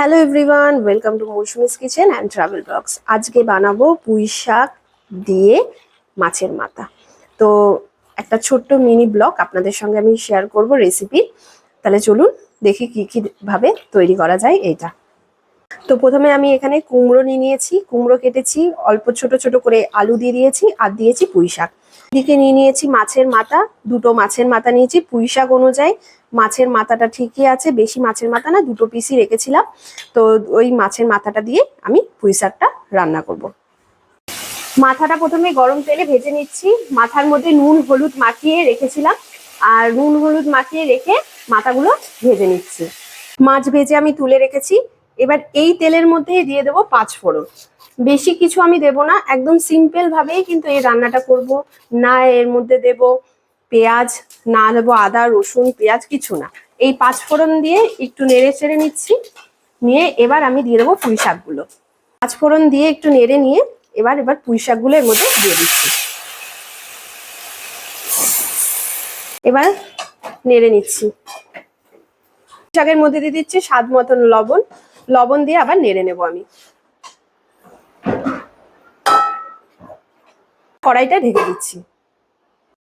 Hello everyone welcome to Moushumi's kitchen and travel blogs আজকে বানাবো পুঁই শাক দিয়ে মাছের মাথা। তো একটা ছোট্ট মিনি ব্লগ আপনাদের সঙ্গে আমি শেয়ার করব রেসিপি তাহলে চলুন দেখি কি কি ভাবে তৈরি করা যায় এইটা। তো প্রথমে আমি এখানে কুমড়ো নিয়ে নিয়েছি, কুমড়ো কেটেছি, অল্প ছোট ছোট করে আলু দিয়ে দিয়েছি আর দিয়েছি পুঁই শাক। দিকে নিয়ে নিয়েছি মাছের মাথা, দুটো মাছের মাথা নিয়েছি। পুঁই শাক অনুযায়ী মাছের মাথাটা ঠিকই আছে, বেশি মাছের মাথা না, দুটো পিসই রেখেছিলাম। তো ওই মাছের মাথাটা দিয়ে আমি পুঁই শাকটা রান্না করব। মাথাটা প্রথমে গরম তেলে ভেজে নিচ্ছি। মাথার মধ্যে নুন, হলুদ মাখিয়ে রেখেছিলাম। আর নুন, হলুদ মাখিয়ে রেখে মাথাগুলো ভেজে নিচ্ছি। মাছ ভেজে আমি তুলে রেখেছি। এবার এই তেলের মধ্যে দিয়ে দেবো পাঁচ ফোড়ন। বেশি কিছু আমি দেব না, একদম সিম্পল ভাবেই কিন্তু এই রান্নাটা করব। না এর মধ্যে দেব পেঁয়াজ, না দেবো আদা, রসুন, পেঁয়াজ কিছু না। এই পাঁচ ফোড়ন দিয়ে একটু নেড়ে চেড়ে নিচ্ছি। নিয়ে এবার আমি দিয়ে দেবো পুঁই শাকগুলো। পাঁচ ফোড়ন দিয়ে একটু নেড়ে নিয়ে এবার এবার পুঁই শাকগুলো এর মধ্যে দিয়ে দিচ্ছি। এবার নেড়ে নিচ্ছি। শাকের মধ্যে দিয়ে দিচ্ছি স্বাদ মতন লবণ। লবণ দিয়ে আবার নেড়ে নেব আমি। কড়াইটা ঢেকে দিচ্ছি।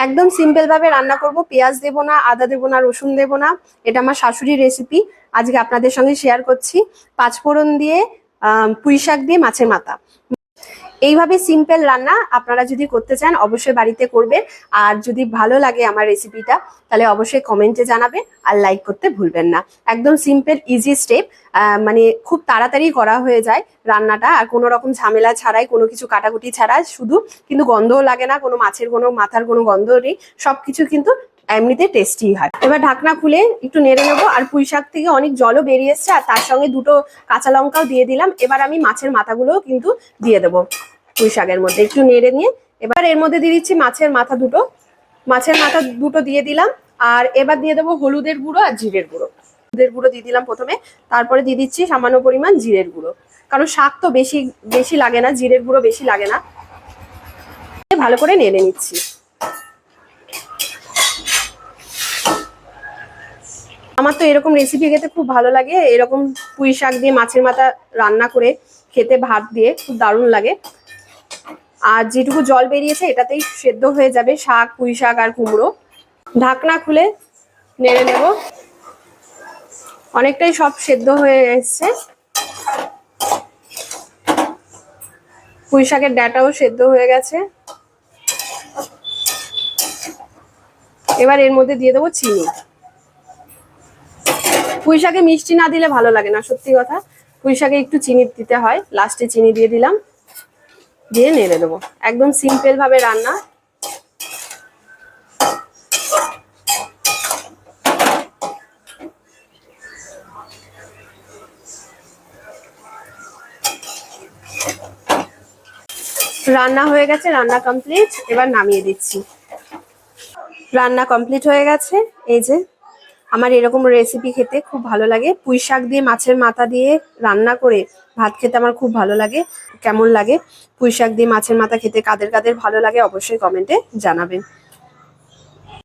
একদম সিম্পল ভাবে রান্না করব। পেঁয়াজ দেব না, আদা দেব না, রসুন দেব না। এটা আমার শাশুড়ির রেসিপি আজকে আপনাদের সঙ্গে শেয়ার করছি। পাঁচফোড়ন দিয়ে পুঁই শাক দিয়ে মাছের মাথা। এইভাবে সিম্পল রান্না আপনারা যদি করতে চান, অবশ্যই বাড়িতে করবেন। আর যদি ভালো লাগে আমার রেসিপিটা তাহলে অবশ্যই কমেন্টে জানাবেন আর লাইক করতে ভুলবেন না। একদম সিম্পল ইজি স্টেপ মানে খুব তাড়াতাড়ি করা হয়ে যায় রান্নাটা। আর কোনো রকম ঝামেলা ছাড়াই, কোনো কিছু কাটাকুটি ছাড়া শুধু, কিন্তু গন্ধও লাগে না, কোনো মাছের কোনো, মাথার কোনো গন্ধ নেই। সবকিছু কিন্তু এমনিতে টেস্টি হয়। এবার ঢাকনা খুলে একটু নেড়ে নেব। আর পুঁই শাক থেকে অনেক জলও বেরিয়ে এসছে, আর তার সঙ্গে দুটো কাঁচা লঙ্কাও দিয়ে দিলাম। এবার আমি মাছের মাথাগুলোও কিন্তু দিয়ে দেবো। পুঁই শাকের মধ্যে একটু নেড়ে নিয়ে। এবার এর মধ্যে দিয়ে দিচ্ছি মাছের মাথা দুটো। মাছের মাথা দুটো দিয়ে দিলাম। আর এবার দিয়ে দেবো হলুদের গুঁড়ো আর জিরের গুঁড়ো। হলুদের গুঁড়ো দিয়ে দিলাম প্রথমে। তারপরে দিয়ে দিচ্ছি সামান্য পরিমাণ জিরের গুঁড়ো। কারণ শাক তো বেশি বেশি লাগে না, জিরের গুঁড়ো বেশি লাগে না। ভালো করে নেড়ে নিচ্ছি। আমার তো এরকম রেসিপি খেতে খুব ভালো লাগে। এরকম পুঁই শাক দিয়ে মাছের মাথা রান্না করে খেতে ভাত দিয়ে খুব দারুণ লাগে। আর যেটুকু জল বেরিয়েছে, এটাতেই সেদ্ধ হয়ে যাবে শাক, পুঁই শাক আর কুমড়ো। ঢাকনা খুলে নেড়ে নেব। অনেকটাই সব সেদ্ধ হয়ে এসছে। পুঁই শাকের ডাটাও সেদ্ধ হয়ে গেছে। এবার এর মধ্যে দিয়ে দেবো চিনি। পুঁই শাকে মিষ্টি না দিলে ভালো লাগে না, সত্যি কথা। পুঁই শাকে একটু চিনি দিতে হয়, লাস্টে চিনি দিয়ে দিলাম। দিয়ে নেড়ে দেবো। একদম সিম্পল ভাবে রান্না। রান্না হয়ে গেছে, রান্না কমপ্লিট এবার নামিয়ে দিচ্ছি। রান্না কমপ্লিট হয়ে গেছে। এই যে আমার এরকম রেসিপি খেতে খুব ভালো লাগে। পুঁই শাক দিয়ে, মাছের মাথা দিয়ে রান্না করে ভাত খেতে আমার খুব ভালো লাগে, কেমন লাগে? পুঁই শাক দিয়ে, মাছের মাথা খেতে কাদের কাদের ভালো লাগে অবশ্যই কমেন্টে জানাবেন।